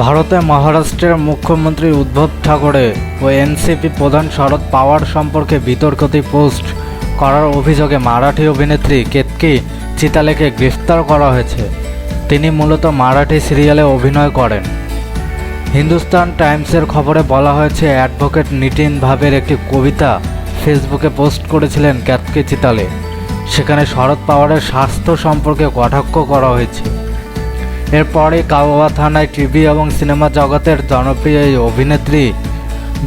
ভারতে মহারাষ্ট্রের মুখ্যমন্ত্রী উদ্ধব ঠাকরে ও এনসিপি প্রধান শরদ পাওয়ার সম্পর্কে বিতর্কিত পোস্ট করার অভিযোগে মারাঠি অভিনেত্রী কেতকি চিতালেকে গ্রেফতার করা হয়েছে। তিনি মূলত মারাঠি সিরিয়ালে অভিনয় করেন। হিন্দুস্তান টাইমসের খবরে বলা হয়েছে, অ্যাডভোকেট নিটিন ভাবের একটি কবিতা ফেসবুকে পোস্ট করেছিলেন ক্যাতকে চিতালে। সেখানে শরদ পাওয়ারের স্বাস্থ্য সম্পর্কে কটাক্ষ করা হয়েছে। এরপরে কাওয়া থানায় টিভি এবং সিনেমা জগতের জনপ্রিয় এই অভিনেত্রী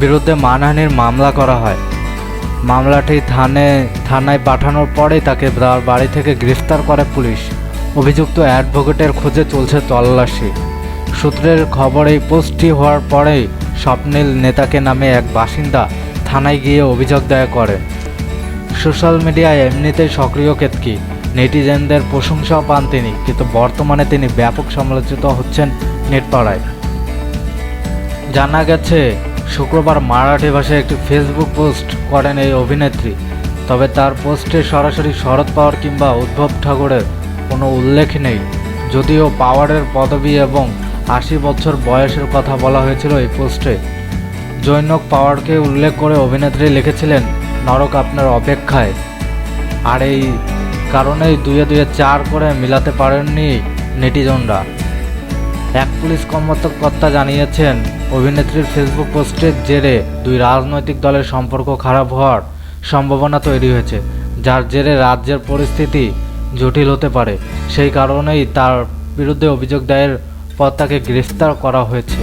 বিরুদ্ধে মানহানির মামলা করা হয়। মামলাটি থানে, থানায় পাঠানোর পরেই তাকে বাড়ি থেকে গ্রেফতার করে পুলিশ। অভিযুক্ত অ্যাডভোকেটের খোঁজে চলছে তল্লাশি। সূত্রের খবর, এই পোস্টটি হওয়ার পরেই স্বপ্নীল নেতাকে নামে এক বাসিন্দা থানায় গিয়ে অভিযোগ দায়ের করে। সোশ্যাল মিডিয়ায় এমনিতেই সক্রিয় কেতকি। নেটিজেনদের প্রশংসাও পান তিনি, কিন্তু বর্তমানে তিনি ব্যাপক সমালোচিত হচ্ছেন নেটপাড়ায়। জানা গেছে, শুক্রবার মারাঠি ভাষায় একটি ফেসবুক পোস্ট করেন এই অভিনেত্রী। তবে তার পোস্টে সরাসরি শরদ পাওয়ার কিংবা উদ্ধব ঠাকুরের কোনো উল্লেখ নেই। যদিও পাওয়ারের পদবি এবং আশি বছর বয়সের কথা বলা হয়েছিল এই পোস্টে। জৈনক পাওয়ারকে উল্লেখ করে অভিনেত্রী লিখেছিলেন, নরক আপনার অপেক্ষায়। আর এই কারণেই দুয়ে দুয়ে চার করে মিলাতে পারেননি নেটিজনরা। এক পুলিশ কর্মকর্তা জানিয়েছেন, অভিনেত্রীর ফেসবুক পোস্টের জেরে দুই রাজনৈতিক দলের সম্পর্ক খারাপ হওয়ার সম্ভাবনা তৈরি হয়েছে, যার জেরে রাজ্যের পরিস্থিতি জটিল হতে পারে। সেই কারণেই তার বিরুদ্ধে অভিযোগ দায়ের পর তাকে গ্রেফতার করা হয়েছে।